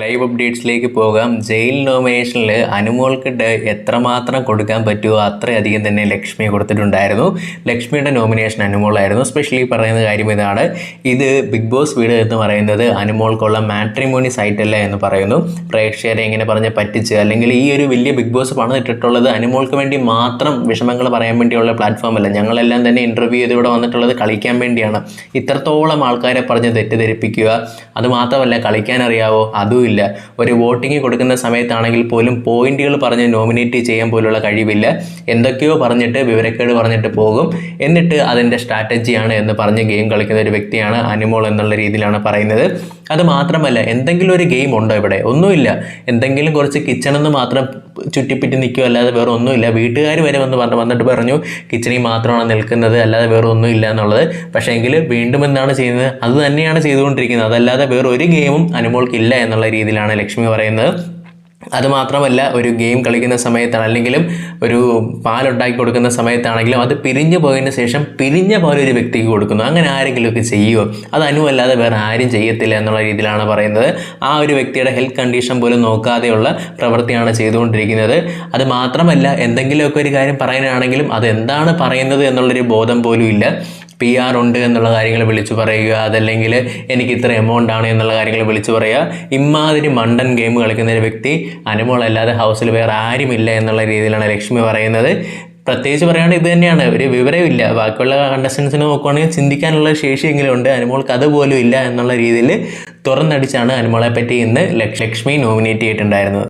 Live അപ്ഡേറ്റ്സിലേക്ക് പോകാം. Jail നോമിനേഷനിൽ അനുമോൾക്ക് എത്രമാത്രം കൊടുക്കാൻ പറ്റുമോ അത്രയധികം തന്നെ ലക്ഷ്മി കൊടുത്തിട്ടുണ്ടായിരുന്നു. ലക്ഷ്മിയുടെ നോമിനേഷൻ അനുമോളായിരുന്നു. സ്പെഷ്യലി പറയുന്ന കാര്യം ഇതാണ്. ഇത് ബിഗ് ബോസ് വീട് എന്ന് പറയുന്നത് അനുമോൾക്കുള്ള മാട്രിമോണി സൈറ്റ് അല്ല എന്ന് പറയുന്നു. പ്രേക്ഷകരെ എങ്ങനെ പറഞ്ഞ് പറ്റിച്ച് അല്ലെങ്കിൽ ഈ ഒരു വലിയ ബിഗ് ബോസ് പണിതിട്ടിട്ടുള്ളത് അനുമോൾക്ക് വേണ്ടി മാത്രം വിഷമങ്ങൾ പറയാൻ വേണ്ടിയുള്ള പ്ലാറ്റ്ഫോം അല്ല. ഞങ്ങളെല്ലാം തന്നെ ഇന്റർവ്യൂ ചെയ്ത് ഇവിടെ വന്നിട്ടുള്ളത് കളിക്കാൻ വേണ്ടിയാണ്. ഇത്രത്തോളം ആൾക്കാരെ പറഞ്ഞ് തെറ്റിദ്ധരിപ്പിക്കുക. അതുമാത്രമല്ല കളിക്കാൻ അറിയാവോ? അതുമില്ല ഒരു വോട്ടിംഗ് കൊടുക്കുന്ന സമയത്താണെങ്കിൽ പോലും പോയിന്റുകൾ പറഞ്ഞ് നോമിനേറ്റ് ചെയ്യാൻ പോലുള്ള കഴിവില്ല. എന്തൊക്കെയോ പറഞ്ഞിട്ട് വിവരക്കേട് പറഞ്ഞിട്ട് പോകും. എന്നിട്ട് അതിന്റെ സ്ട്രാറ്റജിയാണ് എന്ന് പറഞ്ഞ് ഗെയിം കളിക്കുന്ന ഒരു വ്യക്തിയാണ് അനിമോൾ എന്നുള്ള രീതിയിലാണ് പറയുന്നത്. അത് മാത്രമല്ല എന്തെങ്കിലും ഒരു ഗെയിം ഉണ്ടോ ഇവിടെ? ഒന്നുമില്ല. എന്തെങ്കിലും കുറച്ച് കിച്ചണെന്ന് മാത്രം ചുറ്റിപ്പിറ്റി നിൽക്കുക അല്ലാതെ വേറെ ഒന്നുമില്ല. വീട്ടുകാർ വരെ വന്ന് പറഞ്ഞു വന്നിട്ട് പറഞ്ഞു കിച്ചണിൽ മാത്രമാണ് നിൽക്കുന്നത്. അല്ലാതെ വേറെ ഒന്നുമില്ല എന്നുള്ളത്. പക്ഷേ എങ്കിൽ വീണ്ടും എന്താണ് ചെയ്യുന്നത്? അത് തന്നെയാണ് ചെയ്തുകൊണ്ടിരിക്കുന്നത്. അതല്ലാതെ വേറെ ഒരു ഗെയിമും അനുമോൾക്കില്ല എന്നുള്ള രീതിയിലാണ് ലക്ഷ്മി പറയുന്നത്. അതുമാത്രമല്ല ഒരു ഗെയിം കളിക്കുന്ന സമയത്താണ് അല്ലെങ്കിലും ഒരു പാലുണ്ടാക്കി കൊടുക്കുന്ന സമയത്താണെങ്കിലും അത് പിരിഞ്ഞു പോയതിന് ശേഷം പിരിഞ്ഞ പോലെ ഒരു വ്യക്തിക്ക് കൊടുക്കുന്നു. അങ്ങനെ ആരെങ്കിലുമൊക്കെ ചെയ്യുമോ അത് അനുവല്ലാതെ വേറെ ആരും ചെയ്യത്തില്ല എന്നുള്ള രീതിയിലാണ് പറയുന്നത്. ആ ഒരു വ്യക്തിയുടെ ഹെൽത്ത് കണ്ടീഷൻ പോലും നോക്കാതെയുള്ള പ്രവൃത്തിയാണ് ചെയ്തുകൊണ്ടിരിക്കുന്നത്. അത് മാത്രമല്ല എന്തെങ്കിലുമൊക്കെ ഒരു കാര്യം പറയാനാണെങ്കിലും അത് എന്താണ് പറയുന്നത് എന്നുള്ളൊരു ബോധം പോലും ഇല്ല. പി ആർ ഉണ്ട് എന്നുള്ള കാര്യങ്ങൾ വിളിച്ചു പറയുക അതല്ലെങ്കിൽ എനിക്ക് ഇത്ര എമൗണ്ട് ആണ് എന്നുള്ള കാര്യങ്ങൾ വിളിച്ചു പറയുക. ഇമാതിരി മണ്ടൻ ഗെയിം കളിക്കുന്ന ഒരു വ്യക്തി അനുമോളല്ലാതെ ഹൗസിൽ വേറെ ആരുമില്ല എന്നുള്ള രീതിയിലാണ് ലക്ഷ്മി പറയുന്നത്. പ്രത്യേകിച്ച് പറയുകയാണെങ്കിൽ ഇത് തന്നെയാണ്. ഒരു വിവരമില്ല ബാക്കിയുള്ള കണ്ടസ്റ്റൻസിനെ നോക്കുവാണെങ്കിൽ ചിന്തിക്കാനുള്ള ശേഷിയെങ്കിലും ഉണ്ട്. അനുമോൾക്ക് അതുപോലും ഇല്ല എന്നുള്ള രീതിയിൽ തുറന്നടിച്ചാണ് അനുമോളെ പറ്റി ഇന്ന് ലക്ഷ്മി നോമിനേറ്റ് ചെയ്തിട്ടുണ്ടായിരുന്നത്.